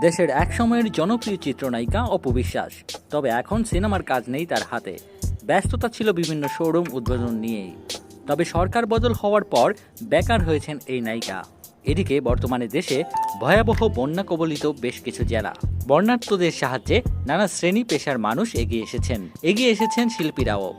দেশের একসময়ের জনপ্রিয় চিত্রনায়িকা অপবিশ্বাস তবে এখন সিনেমার কাজ নেই তার হাতে। ব্যস্ততা ছিল বিভিন্ন শোরুম উদ্বোধন নিয়েই। তবে সরকার বদল হওয়ার পর বেকার হয়েছেন এই নায়িকা। এদিকে বর্তমানে দেশে ভয়াবহ বন্যা কবলিত বেশ কিছু জেলা। বন্যার্থদের সাহায্যে নানা শ্রেণি পেশার মানুষ এগিয়ে এসেছেন। এগিয়ে এসেছেন শিল্পীরাও।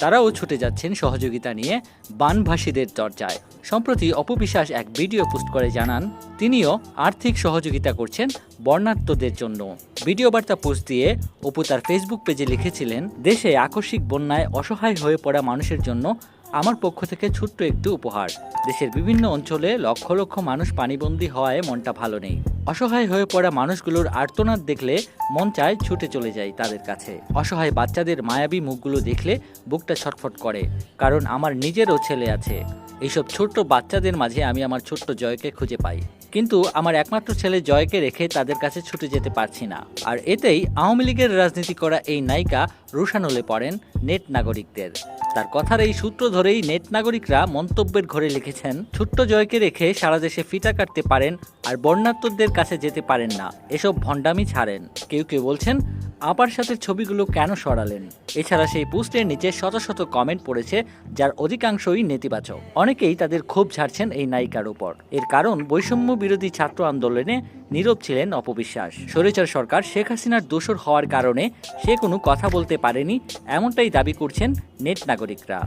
তারাও ছুটে যাচ্ছেন সহযোগিতা নিয়ে বানভাসীদের চর্চায়। সম্প্রতি অপবিশ্বাস এক ভিডিও পোস্ট করে জানান, তিনিও আর্থিক সহযোগিতা করছেন বর্ণার্থদের জন্য। ভিডিও বার্তা পোস্ট দিয়ে অপু তার ফেসবুক পেজে লিখেছিলেন, দেশে আকস্মিক বন্যায় অসহায় হয়ে পড়া মানুষের জন্য আমার পক্ষ থেকে ছোট্ট একটি উপহার। দেশের বিভিন্ন অঞ্চলে লক্ষ লক্ষ মানুষ পানিবন্দী হওয়ায় মনটা ভালো নেই। অসহায় হয়ে পড়া মানুষগুলোর আর্তনাদ দেখলে মন চায় ছুটে চলে যায় তাদের কাছে। অসহায় বাচ্চাদের মায়াবী মুখগুলো দেখলে বুকটা ছটফট করে, কারণ আমার নিজেরও ছেলে আছে। এইসব ছোট্ট বাচ্চাদের মাঝে আমি আমার ছোট্ট জয়কে খুঁজে পাই। কিন্তু আমার একমাত্র ছেলে জয়কে রেখে তাদের কাছে ছুটে যেতে পারছি না। আর এতেই আওয়ামী লীগের রাজনীতি করা এই নায়িকা রুশানলে পড়েন নেট নাগরিকদের। তার কথার এই সূত্র ধরেই নেট নাগরিকরা মন্তব্যের ঘরে লিখেছেন, ছোট্ট জয়কে রেখে সারা দেশে ফিতা কাটতে পারেন আর বর্ণাত্মদের কাছে যেতে পারেন না। এসব ভণ্ডামি ছাড়েন। কেউ কেউ বলছেন আপার সাথে ছবিগুলো কেন সরালেন? এছাড়া সেই পোস্টের নিচে শত শত কমেন্ট পড়েছে, যার অধিকাংশই নেতিবাচক। অনেকেই তাদের ক্ষোভ ঝাড়ছেন এই নায়িকার উপর। এর কারণ, বৈষম্য বিরোধী ছাত্র আন্দোলনে নীরব ছিলেন অপবিশ্বাস। স্বৈরাচার সরকার শেখ হাসিনার দোষর হওয়ার কারণে সে কোনো কথা বলতে পারেনি, এমনটাই দাবি করছেন নেট নাগরিকরা।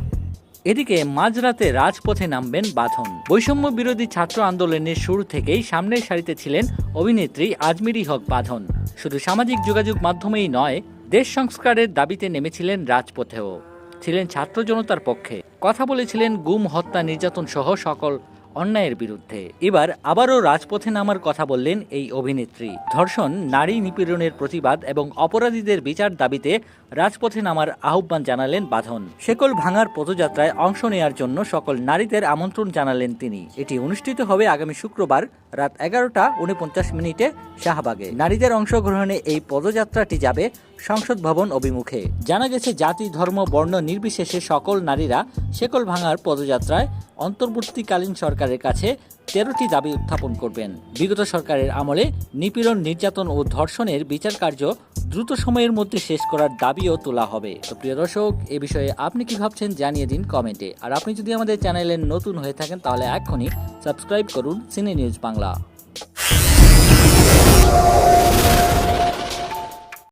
এদিকে মাঝরাতে রাজপথে নামবেন বাঁধন। বৈষম্য বিরোধী ছাত্র আন্দোলনের শুরু থেকেই সামনের সারিতে ছিলেন অভিনেত্রী আজমিরি হক বাঁধন। শুধু সামাজিক যোগাযোগ মাধ্যমেই নয়, দেশ সংস্কারের দাবিতে নেমেছিলেন রাজপথেও। ছিলেন ছাত্র জনতার পক্ষে। কথা বলেছিলেন গুম, হত্যা, নির্যাতন সহ সকল অন্যায়ের বিরুদ্ধে। এবার আবারও রাজপথে নামার কথা বললেন এই অভিনেত্রী। ধর্ষণ, নারী নিপীড়নের প্রতিবাদ এবং অপরাধীদের বিচার দাবিতে রাজপথে নামার আহ্বান জানালেন বাঁধন। শেকল ভাঙার পদযাত্রায় অংশ নেয়ার জন্য সকল নারীদের আমন্ত্রণ জানালেন তিনি। এটি অনুষ্ঠিত হবে আগামী শুক্রবার রাত এগারোটা উনপঞ্চাশ মিনিটে শাহবাগে। নারীদের অংশগ্রহণে এই পদযাত্রাটি যাবে সংসদ ভবন অভিমুখে। জানা গেছে, জাতি, ধর্ম, বর্ণ নির্বিশেষে সকল নারীরা শেকল ভাঙার পদযাত্রায় অন্তর্বর্তীকালীন সরকারের কাছে তেরোটি দাবি উত্থাপন করবেন। বিগত সরকারের আমলে নিপীড়ন, নির্যাতন ও ধর্ষণের বিচার কার্য দ্রুত সময়ের মধ্যে শেষ করার দাবিও তোলা হবে। তো প্রিয় দর্শক, এ বিষয়ে আপনি কি ভাবছেন জানিয়ে দিন কমেন্টে। আর আপনি যদি আমাদের চ্যানেলে নতুন হয়ে থাকেন, তাহলে এখনই সাবস্ক্রাইব করুন সিনে নিউজ বাংলা।